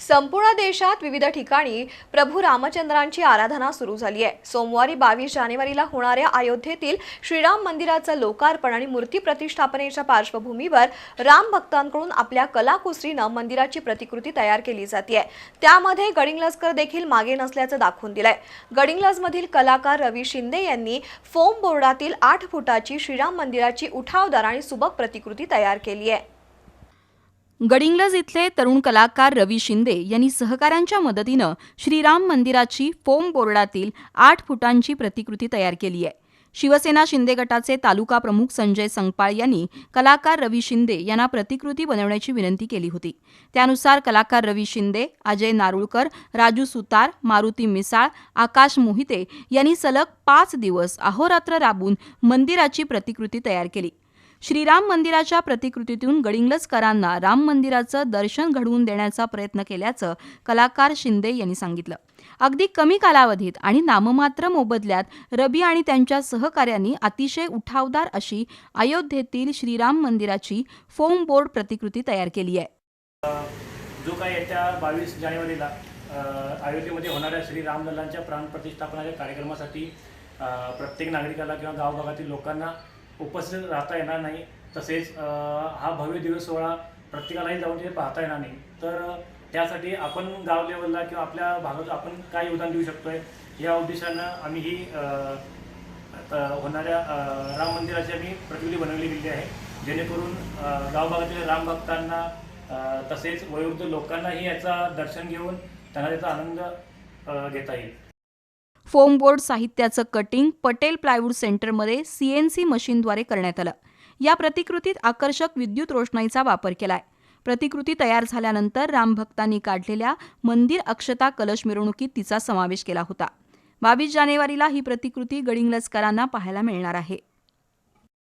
संपूर्ण देशात विविध ठिकाणी प्रभू रामचंद्रांची आराधना सुरू झाली आहे. सोमवारी बावीस जानेवारीला होणाऱ्या अयोध्येतील श्रीराम मंदिराचं लोकार्पण आणि मूर्ती प्रतिष्ठापनेच्या पार्श्वभूमीवर राम भक्तांकडून आपल्या कलाकुसरीनं मंदिराची प्रतिकृती तयार केली जाते त्यामध्ये गडिंगलस्कर देखील मागे नसल्याचं दाखवून दिलंय. गडिंग लजमधील कलाकार रवी शिंदे यांनी फोम बोर्डातील आठ फुटाची श्रीराम मंदिराची उठावदार आणि सुबक प्रतिकृती तयार केली आहे. गडिंग्लज इथले तरुण कलाकार रवी शिंदे यांनी सहकाऱ्यांच्या मदतीनं श्रीराम मंदिराची फोम बोर्डातील आठ फुटांची प्रतिकृती तयार केली आहे. शिवसेना शिंदे गटाचे तालुका प्रमुख संजय संगपाळ यांनी कलाकार रवी शिंदे यांना प्रतिकृती बनवण्याची विनंती केली होती. त्यानुसार कलाकार रवी शिंदे अजय नारुळकर राजू सुतार मारुती मिसाळ आकाश मोहिते यांनी सलग पाच दिवस अहोरात्र राबून मंदिराची प्रतिकृती तयार केली. श्रीराम मंदिराच्या प्रतिकृतीतून गडिंगलजकरांना राम मंदिराचं दर्शन घडवून देण्याचा प्रयत्न केल्याचं कलाकार शिंदे यांनी सांगितलं. अगदी कमी कालावधीत आणि नाममात्र मोबदल्यात रबी आणि त्यांच्या सहकाऱ्यांनी अतिशय उठावदार अशी अयोध्येतील श्रीराम मंदिराची फोम बोर्ड प्रतिकृती तयार केली आहे. जो काही येत्या बावीस जानेवारीला अयोध्येमध्ये होणाऱ्या श्री रामलल्लांच्या प्राणप्रतिष्ठापनाच्या कार्यक्रमासाठी प्रत्येक नागरिकाला किंवा गावभागातील लोकांना उपस्थित राहता येणार नाही. तसेच हा भव्य दिवस सोहळा प्रत्येकालाही जाऊन तिथे पाहता येणार नाही. तर त्यासाठी आपण गाव लेवलला किंवा आपल्या भागात आपण काय योगदान देऊ शकतोय? या उद्देशानं आम्ही ही होणाऱ्या राम मंदिराची आम्ही प्रतिकृती बनवली गेली आहे. जेणेकरून गावभागातील राम भक्तांना तसेच वयोवृद्ध लोकांनाही याचा दर्शन घेऊन त्यांना त्याचा आनंद घेता येईल. फोम बोर्ड साहित्याचं कटिंग पटेल प्लायवूड सेंटरमध्ये सी एन सी मशीनद्वारे करण्यात आलं. या प्रतिकृतीत आकर्षक विद्युत रोषणाईचा वापर केलाय. प्रतिकृती तयार झाल्यानंतर रामभक्तांनी काढलेल्या मंदिर अक्षता कलश मिरवणुकीत तिचा समावेश केला होता. बावीस जानेवारीला ही प्रतिकृती गडिंगलजकरांना पाहायला मिळणार आहे.